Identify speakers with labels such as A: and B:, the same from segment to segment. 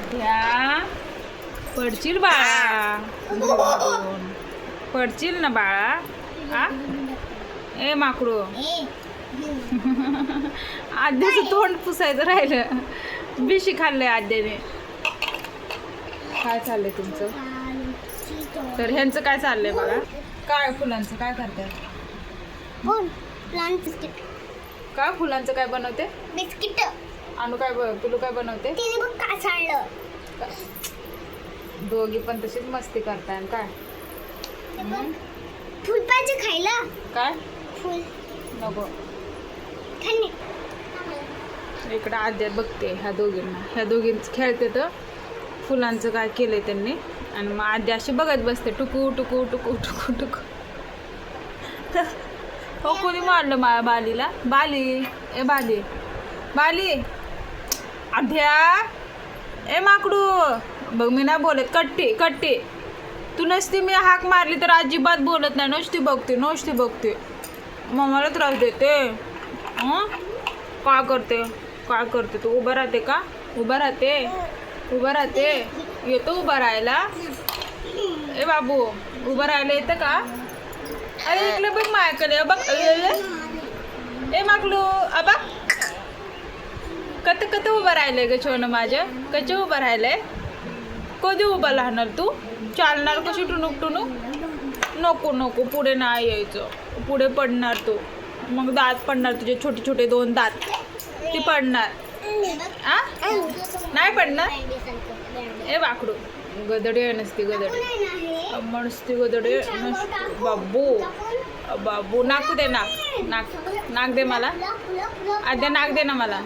A: आध्या पडशील बाळा. पडशील ना बाळा. आ? ए माकडू. आद्याचं तोंड पुसायचं राहिलं. बिशी खाल्लंय आद्याने. काय चाललंय तुमचं? तर ह्यांचं काय चाललंय बघा. काय फुलांचं काय करताय?
B: बिस्किट
A: काय फुलांचं काय बनवते?
B: बिस्किट.
A: आणू काय पिलू काय बनवते?
B: तिने बघ
A: दोघी पण तशीच मस्ती करताय काय?
B: फुल पाहिजे खायला.
A: काय?
B: फुल.
A: नको. इकडं आद्या बघते ह्या दोघींना. ह्या दोघींच खेळते तर फुलांचं काय केलंय त्यांनी. आणि मग आद्या अशी बघत बसते टुकू टुकू टुकू टुकू टुकू. हो कोणी मारलं मा बालीला? बाली. ए बाली. बाली. अध्या ए माकडू बघ मी नाही बोलत कट्टी कट्टी. तू नसती मी हाक मारली तर अजिबात बोलत नाही नुसती बघते नुसती बघते. मम्माला त्रास देते. काय करते? काय करते? तू उभं राहते का? उभं राहते? उभं राहते? येतो उभं राहायला? ए बाबू उभं राहायला येतं का? अरे इकडे बघ माझ्याकडे बघ ए मागलू अबा कत कत उभं राहिलंय ग छोन माझं? कच उभं राहिलंय? कधी उभं राहणार तू? चालणार कशी टुणूक टुणूक? नको नको पुढे नाही यायचं. पुढे पडणार तू. मग दात पडणार तुझे छोटे छोटे दोन दात. ती पडणार. आ? नाही पडणार? ए वाकडू. गदडे नसती गदडे. नसती गदडे बाबू. बाबू नाकू दे नाक. नाक नाक दे मला. आद्या नाक दे ना मला.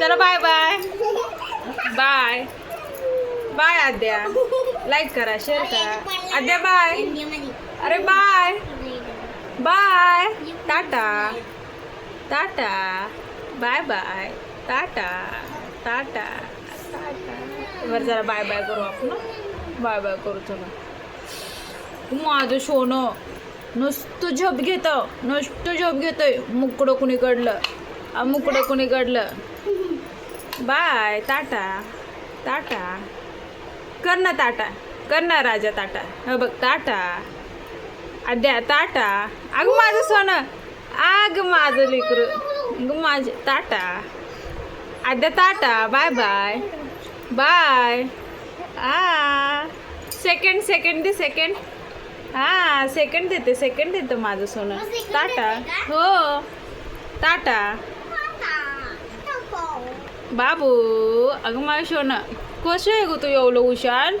A: चलो bye bye bye bye Adya. Like करा शेअर करा. आद्या बाय अरे bye bye Tata Tata bye bye Tata टाटा टाटा बरं जरा बाय बाय करू आपण? बाय बाय करू चला. माझं सोनं नुसतं झोप घेतो नुसतं झोप घेतोय. मुकडं कुणीकडलं आ, मुकडं कुणीकडलं बाय ताटा. ताटा. कर ना ताटा. कर ना राजा ताटा. हो बघ ताटा. अद्या ताटा. अग माझं सोनं. आग माझं लेकरू. अगं माझं अद्या ताटा. Bye bye. बाय. आ सेकंड सेकंड दे सेकंड हा सेकंड देते सेकंड देतं माझं सोनं. टाटा. हो. टाटा. बाबू अगं माझं सोनं. कसं आहे ग तू एवढं हुशार?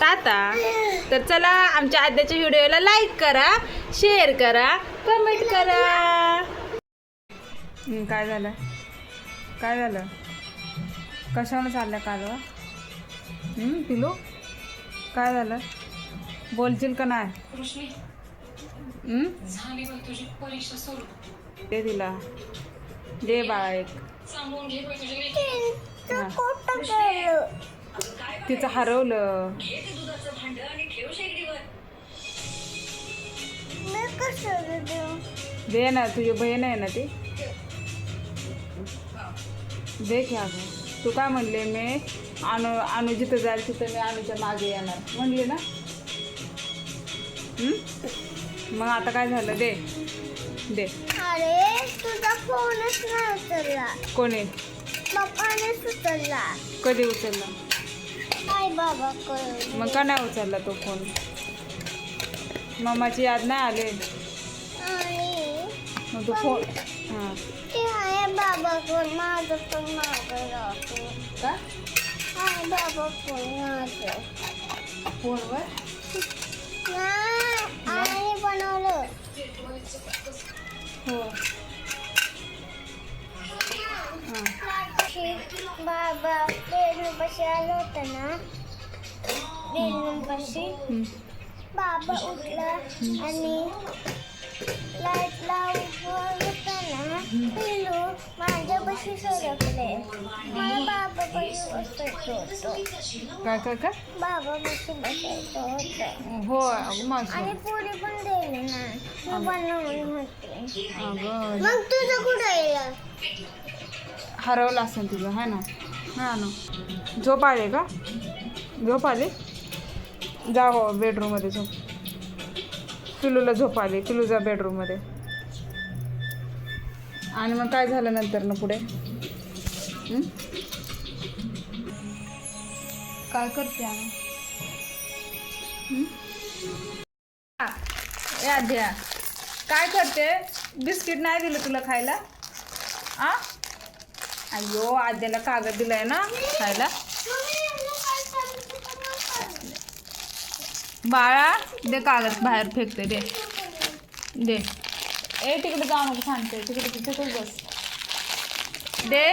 A: टाटा. तर चला आमच्या आद्याच्या व्हिडिओला लाईक करा शेअर करा कमेंट करा. काय झालं? काय झालं? कशाला चाललं कालवा पिलू? काय झालं? बोलशील का नाही. हं?
C: झाली बघ तुझी परीक्षा सोडू
A: दे तिला. दे बाळा एक. हा. तिचं हरवलं.
C: ते
A: दे ना तुझी बहीण आहे ना ती. दे की अगं. तू काय म्हणले मी अनु अनु जिथं जाईल तिथं मी अनुच्या मागे येणार. म्हणली ना? मग आता काय झालं? दे. दे.
B: अरे तुझा फोनच नाही उचलला
A: कोणी?
B: पप्पानेच उचलला
A: कधी उचलला?
B: काय बाबा कळ
A: मग का नाही उचलला तो फोन? मम्माची याद नाही आले?
B: आणि
A: मग तू फोन हां.
B: ते आहे बाबा कोण माझं पण मागं राहतो.
A: का?
B: हाय बाबा कोण माझं.
A: फोनवर?
B: बनवलं
A: हो हां
B: बाबा बेडूपाशी आलं होतं ना बेडूपाशी
A: हं.
B: बाबा उठला आणि लाइट लावून होता ना पिलू माझ्यापाशी सरकले मला बाबापाशी बसायचं होतं
A: काय? काय काय
B: बसायचं होतं.
A: हो अगं माझं
B: आणि पुरी पण दिली ना. मी बनवून होती
A: अगं.
B: मग तुझं कुठं
A: हरवलं असेल तुझं है ना? हा ना. झोप आले का? झोप आले? जा हो बेडरूममध्ये झोप. पिलूला झोप आली पिलू जा बेडरूममध्ये आणि मग काय झालं नंतर ना पुढे? हं? काय करते आम्ही? ए आद्या काय करते? बिस्किट नाही दिलं तुला खायला? आ? अयो आद्याला कागद दिलाय ना खायला. बाळा दे कागद बाहेर फेकते दे. दे. ए तिकडे जाऊ नको सांगते तिकडे तिथेच बस. दे.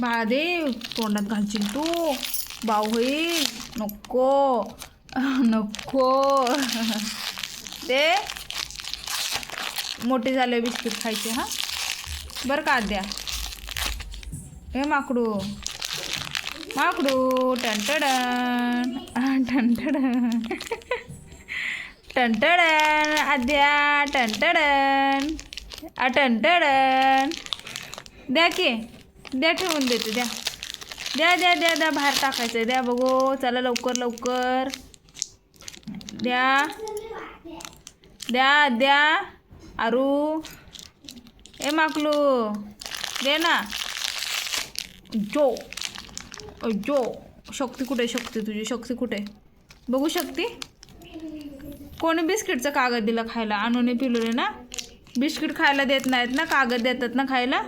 A: बाळा दे तोंडात घालशील तू. बाऊ होईल नको. नको. दे मोठे झाले बिस्किट खायचे हां? बरं का द्या हे माकडू. माकडू टनटडन टनटडन टनटडन आद्या. टनटडन आ टनटडन द्या की. द्या ठेवून देते द्या. द्या द्या द्या द्या बाहेर टाकायचं आहे द्या बघू. चला लवकर लवकर. द्या. द्या द्या. आरू. ए माकलू. दे ना. जो. जो. शक्ती कुठे शक्ती तुझी. शक्ती कुठे बघू शक्ती. कोणी बिस्किटचं कागद दिला खायला? आणून पिलूने ना? बिस्किट खायला देत नाहीत ना? कागद देतात ना खायला?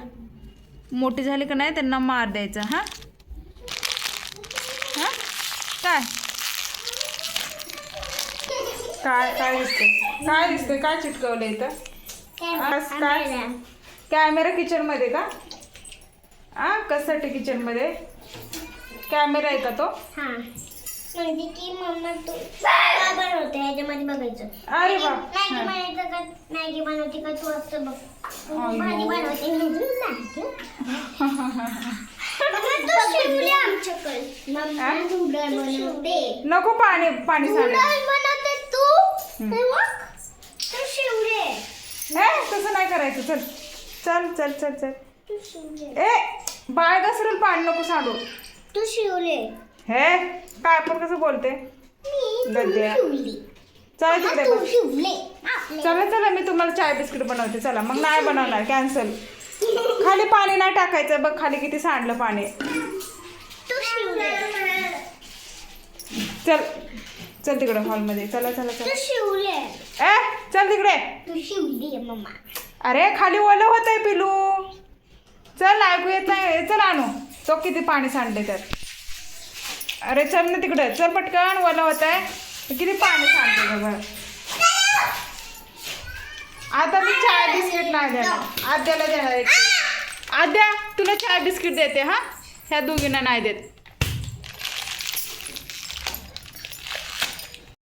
A: मोठी झाली का नाही त्यांना मार द्यायचा हां? हां? काय? काय काय दिसते काय दिसते काय चिटकवलं इथं? काय? कॅमेरा किचनमध्ये का? आ कशासाठी किचनमध्ये? कॅमेरा आहे का तो?
B: हा. म्हणजे की मम्मा तू काय बनवते? ह्याच्यामध्ये बघायचं.
A: अरे वा.
B: मॅगी
A: हा.
B: बनायचं का मॅगी बनवते का? तू असतं बघ. तू
A: अय्यो.
B: भाजी बनवते. म्हणजे मम्मा, तू शिवले आमच्याकडे. मम्मा नूडल बनवते.
A: नको पाणी पाणी
B: नूडल बनवते तू?
A: हम्म.
B: हे बघ. तू शिवले.
A: तसं नाही करायचं. चल चल चल चल चल.
B: तू शिवले.
A: ए बाळ घसरून पाणी नको सांडू
B: तू शिवले.
A: हे काय पण कसं बोलते? गद्या. चला तिकडे. चला चला मी तुम्हाला चाय बिस्किट बनवते. चला मग नाही बनवणार कॅन्सल खाली पाणी नाही टाकायचं बघ खाली किती सांडलं पाणी. चल चल तिकडे हॉलमध्ये. चला चला चला. ए चल तिकडे. अरे खाली ओलं होत आहे पिलू. चल ऐकू येत नाही. चल आणू. तो किती पाणी सांडले त्यात. अरे चल ना तिकडे. चल पटकन ओला होत आहे. किती पाणी सांगते बघा. आता मी चहा बिस्किट नाही देणार. आद्याला देणार आद्या तुला चहा बिस्किट देते हा? ह्या दोघींना नाही देत.